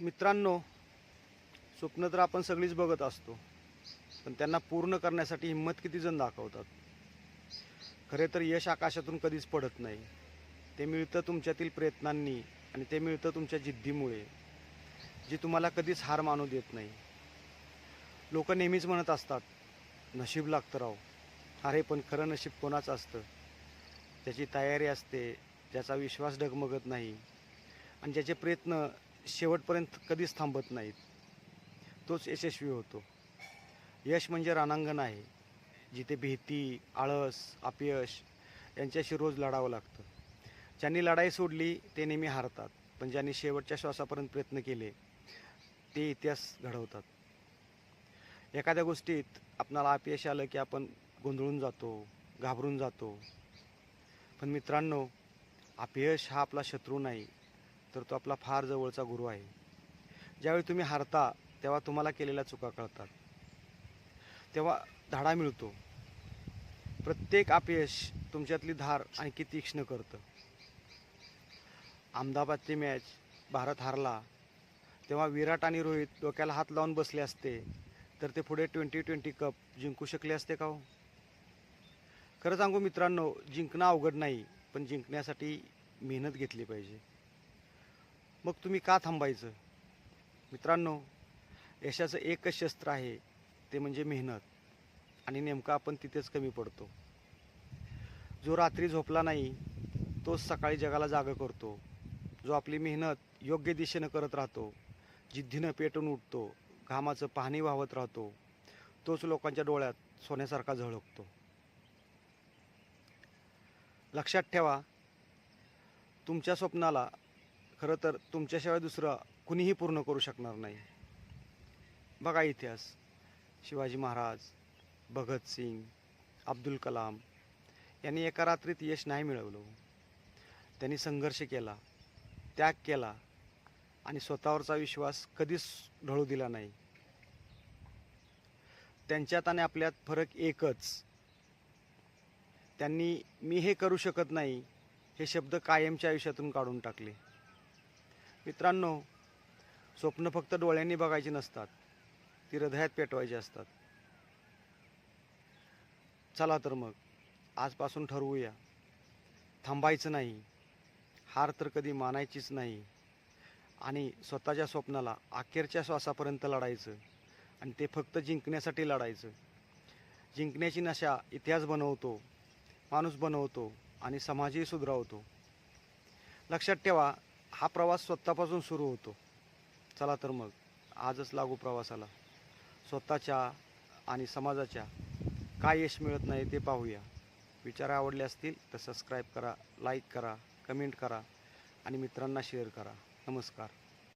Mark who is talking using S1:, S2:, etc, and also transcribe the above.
S1: मित्रांनो स्वप्न तर आपण सगळीच बघत असतो पण त्यांना पूर्ण करण्यासाठी हिंमत किती जण दाखवतात? खरे तर यश आकाशातून कधीच पडत नाही. ते मिळतं तुमच्यातील प्रयत्नांनी आणि ते मिळतं तुमच्या जिद्दीमुळे जी तुम्हाला कधीच हार मानू देत नाही. लोक नेहमीच म्हणत असतात नशीब लागतं राव. अरे पण खरं नशीब कोणाचं असतं? ज्याची तयारी असते ज्याचा विश्वास डगमगत नाही आणि ज्याचे प्रयत्न शेवटपर्यंत कधीच थांबत नाहीत. तोच यशस्वी होतो. यश म्हणजे रानांगण आहे जिथे भीती आळस अपयश यांच्याशी रोज लढावं लागतं. ज्यांनी लढाई सोडली ते नेहमी हारतात पण ज्यांनी शेवटच्या श्वासापर्यंत प्रयत्न केले ते इतिहास घडवतात. एखाद्या गोष्टीत आपणाला अपयश आलं की आपण गोंधळून जातो घाबरून जातो. पण मित्रांनो अपयश हा आपला शत्रू नाही तर तो आपला फार जवळचा गुरु आहे. ज्यावेळी तुम्ही हारता तेव्हा तुम्हाला केलेल्या चुका कळतात. तेव्हा धाडा मिळतो. प्रत्येक अपयश तुमच्यातली धार आणखी तीक्ष्ण करतं. अहमदाबादची मॅच भारत हारला तेव्हा विराट आणि रोहित डोक्याला हात लावून बसले असते तर ते पुढे ट्वेंटी ट्वेंटी कप जिंकू शकले असते का हो? खरं सांगू मित्रांनो जिंकणं अवघड नाही पण जिंकण्यासाठी मेहनत घेतली पाहिजे. मग तुम्ही का थांबायचं? मित्रांनो यशाचं एकच शस्त्र आहे ते म्हणजे मेहनत. आणि नेमकं आपण तिथेच कमी पडतो. जो रात्री झोपला नाही तोच सकाळी जगाला जागं करतो. जो आपली मेहनत योग्य दिशेनं करत राहतो जिद्दीनं पेटून उठतो घामाचं पाणी वाहत राहतो तोच लोकांच्या डोळ्यात सोन्यासारखा झळकतो. लक्षात ठेवा तुमच्या स्वप्नाला खरं तर तुमच्याशिवाय दुसरं कुणीही पूर्ण करू शकणार नाही. बघा इतिहास. शिवाजी महाराज भगतसिंग अब्दुल कलाम यांनी एका रात्रीत यश नाही मिळवलं. त्यांनी संघर्ष केला त्याग केला आणि स्वतःवरचा विश्वास कधीच ढळू दिला नाही. त्यांच्यात आणि आपल्यात फरक एकच. त्यांनी मी हे करू शकत नाही हे शब्द कायमच्या आयुष्यातून काढून टाकले. मित्रांनो स्वप्न फक्त डोळ्यांनी बघायची नसतात. ती हृदयात पेटवायची असतात. चला तर मग आजपासून ठरवूया. थांबायचं नाही. हार तर कधी मानायचीच नाही. आणि स्वतःच्या स्वप्नाला अखेरच्या श्वासापर्यंत लढायचं. आणि ते फक्त जिंकण्यासाठी लढायचं. जिंकण्याची नशा इतिहास बनवतो माणूस बनवतो आणि समाजही सुधरावतो. लक्षात ठेवा हा प्रवास स्वतःपासून सुरू होतो. चला तर मग आजच लागू प्रवासाला. स्वतःच्या आणि समाजाच्या काय यश मिळत नाही ते पाहूया. विचार आवडले असतील तर सबस्क्राईब करा लाईक करा कमेंट करा आणि मित्रांना शेअर करा. नमस्कार.